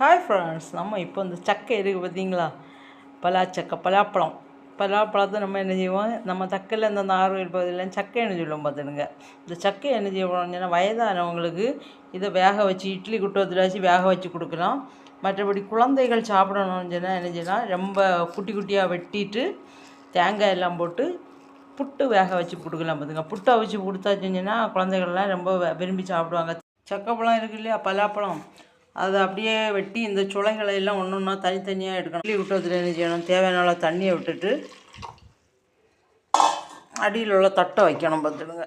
Hi friends நம்ம இப்போ இந்த சக்கை இருக்குது பார்த்தீங்களா? பலாச்சக்கை பலாப்பழம். பலாப்பழத்தை நம்ம என்ன செய்வோம்? நம்ம தக்கையில் இந்த நார் இருப்பதில் சக்கை என்ன சொல்லுவோம் பார்த்துடுங்க இந்த சக்கை என்ன செய்வோம்னா வயதானவங்களுக்கு இதை வேக வச்சு இட்லி குட்டத்தில் வச்சு வேக வச்சு கொடுக்கலாம். மற்றபடி குழந்தைகள் சாப்பிடணும்னு சொன்னால் என்ன செய்யலாம் ரொம்ப குட்டி குட்டியாக வெட்டிட்டு தேங்காய் எல்லாம் போட்டு புட்டு வேக வச்சு கொடுக்கலாம் பார்த்துங்க புட்டு அவிச்சு கொடுத்தாச்சுன்னா குழந்தைகள்லாம் ரொம்ப விரும்பி சாப்பிடுவாங்க. சக்கப்பழம் இருக்கு இல்லையா? பலாப்பழம். அதை அப்படியே வெட்டி இந்த சுளைகளை எல்லாம் ஒன்று ஒன்றா தனித்தனியாக எடுக்கணும். இட்லி விட்டதில் என்ன செய்யணும்? தேவையான தண்ணியை விட்டுட்டு அடியில் உள்ள தட்டை வைக்கணும் பார்த்துடுங்க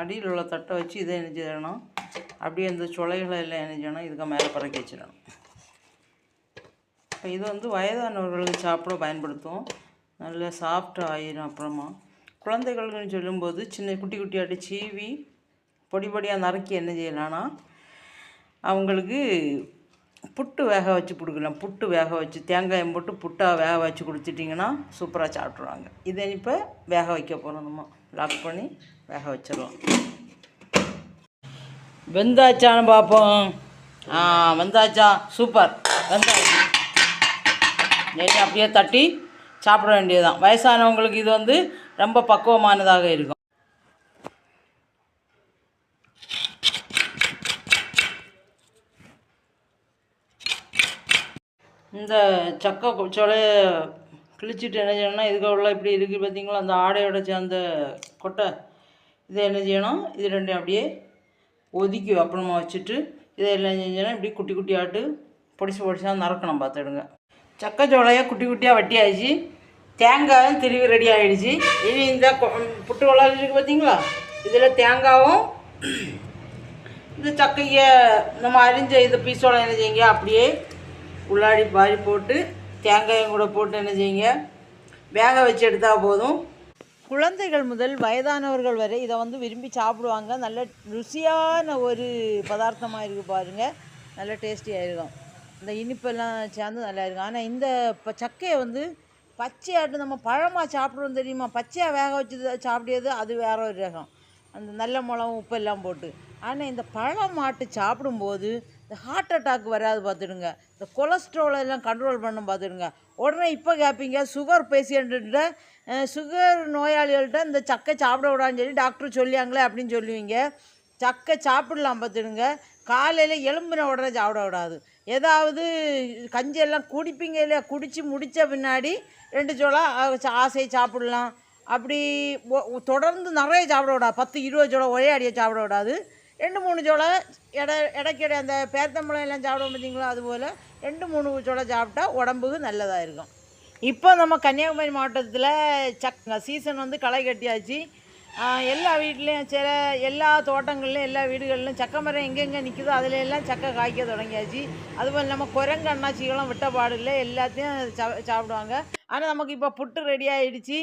அடியில் உள்ள தட்டை வச்சு இதை என்ன செய்யணும்? அப்படியே இந்த சுளைகளை எல்லாம் என்ன செய்யணும்? இதுக்கு மேலே பறக்க வச்சிடணும். இப்போ இது வந்து வயதானவர்களுக்கு சாப்பிட பயன்படுத்தும். நல்ல சாஃப்டாக ஆயிரும் அப்புறமா. குழந்தைகளுக்குன்னு சொல்லும்போது சின்ன குட்டி குட்டியாட்டு சீவி பொடி பொடியாக நறுக்கி என்ன செய்யலாம்னா அவங்களுக்கு புட்டு வேக வச்சு கொடுக்கலாம். புட்டு வேக வச்சு தேங்காயம் போட்டு புட்டாக வேக வச்சு கொடுத்துட்டிங்கன்னா சூப்பராக சாப்பிட்ருவாங்க இதை இப்போ வேக வைக்க போகிறோம் நம்ம. லாக் பண்ணி வேக வச்சிடலாம் வெந்தாச்சான்னு பார்ப்போம். ஆ வெந்தாச்சா. சூப்பர். வெந்தாச்சு. நெய் அப்படியே தட்டி சாப்பிட வேண்டியதுதான். வயசானவங்களுக்கு இது வந்து ரொம்ப பக்குவமானதாக இருக்கும். இந்த சக்கை சொலைய கிழிச்சிட்டு என்ன செய்யணும்னா இதுக்கு உள்ள இப்படி இருக்குது பார்த்தீங்களா அந்த ஆடையோட சேர்ந்த கொட்டை இதை என்ன செய்யணும் இது ரெண்டையும் அப்படியே ஒதுக்கி அப்புறமா வச்சுட்டு இதை எல்லாம் செஞ்சோன்னா இப்படி குட்டி குட்டியாட்டு பொடிச்சு பொடிச்சா நறுக்கணும் பார்த்துடுங்க சக்கை சோளையை குட்டி குட்டியாக வெட்டியாச்சு. தேங்காயும் திருவி ரெடி ஆகிடுச்சு இனி இந்த புட்டு வளர் இருக்குது பார்த்தீங்களா இதில் தேங்காவும் இந்த சக்கையை நம்ம அரிஞ்ச இந்த பீஸோட என்ன செய்யுங்க அப்படியே உள்ளாடி பாரி போட்டு தேங்காயும் கூட போட்டு என்ன செய்யுங்க? வேக வச்சு எடுத்தால் போதும். குழந்தைகள் முதல் வயதானவர்கள் வரை இதை வந்து விரும்பி சாப்பிடுவாங்க. நல்ல ருசியான ஒரு பதார்த்தமாக இருக்குது பாருங்கள் நல்ல டேஸ்டியாக இருக்கும். இந்த இனிப்பெல்லாம் சேர்ந்து நல்லா இருக்கும். ஆனால் இந்த இப்போ சக்கையை வந்து பச்சையாட்டு நம்ம பழமாக சாப்பிட்றோம் தெரியுமா? பச்சையாக வேக வச்சு சாப்பிடியது அது வேற ஒரு ரகம். அந்த நல்ல மிளகும் உப்பெல்லாம் போட்டு. ஆனால் இந்த பழம் மாட்டு சாப்பிடும்போது இந்த ஹார்ட் அட்டாக் வராது பார்த்துடுங்க. இந்த கொலஸ்ட்ரால் எல்லாம் கண்ட்ரோல் பண்ண பார்த்துடுங்க. உடனே இப்போ கேட்பீங்க சுகர் பேஷண்ட்டுகிட்ட சுகர் நோயாளிகள்கிட்ட இந்த சக்கை சாப்பிட விடான்னு சொல்லி டாக்டர் சொல்லியாங்களே அப்படின்னு சொல்லுவீங்க. சக்கை சாப்பிடலாம் பார்த்துடுங்க. காலையில் எலும்பின உடனே சாப்பிட விடாது. ஏதாவது கஞ்சியெல்லாம் குடிப்பீங்க இல்லையா? குடித்து முடித்த பின்னாடி ரெண்டு சோளம் ஆசையை சாப்பிடலாம். அப்படி தொடர்ந்து நிறைய சாப்பிட விடாது. பத்து இருபது சோளம் ஒரே அடியை சாப்பிட விடாது. ரெண்டு மூணு சோளம் எடை இடைக்கிட அந்த பேர்த்தம்பழம் எல்லாம் சாப்பிடுவோம் பார்த்தீங்களா? அதுபோல் ரெண்டு மூணு சோளம் சாப்பிட்டா உடம்புக்கு நல்லதாக இருக்கும். இப்போ நம்ம கன்னியாகுமரி மாவட்டத்தில் சக் சீசன் வந்து களை கட்டியாச்சு. எல்லா வீட்லேயும் சில எல்லா தோட்டங்கள்லையும் எல்லா வீடுகளிலும் சக்கை மரம் எங்கெங்கே நிற்குதோ அதில் எல்லாம் சக்கை காய்க்க தொடங்கியாச்சு. அதுபோல் நம்ம குரங்கு அண்ணாச்சிகளும் விட்ட பாடு இல்லை எல்லாத்தையும் சா- சாப்பிடுவாங்க. ஆனால் நமக்கு இப்போ புட்டு ரெடி ஆகிடுச்சு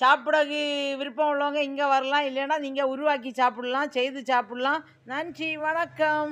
சாப்பிடக்கு விருப்பம் உள்ளவங்க இங்கே வரலாம் இல்லைன்னா நீங்கள் உருவாக்கி சாப்பிடலாம் செய்து சாப்பிடலாம். நன்றி வணக்கம்.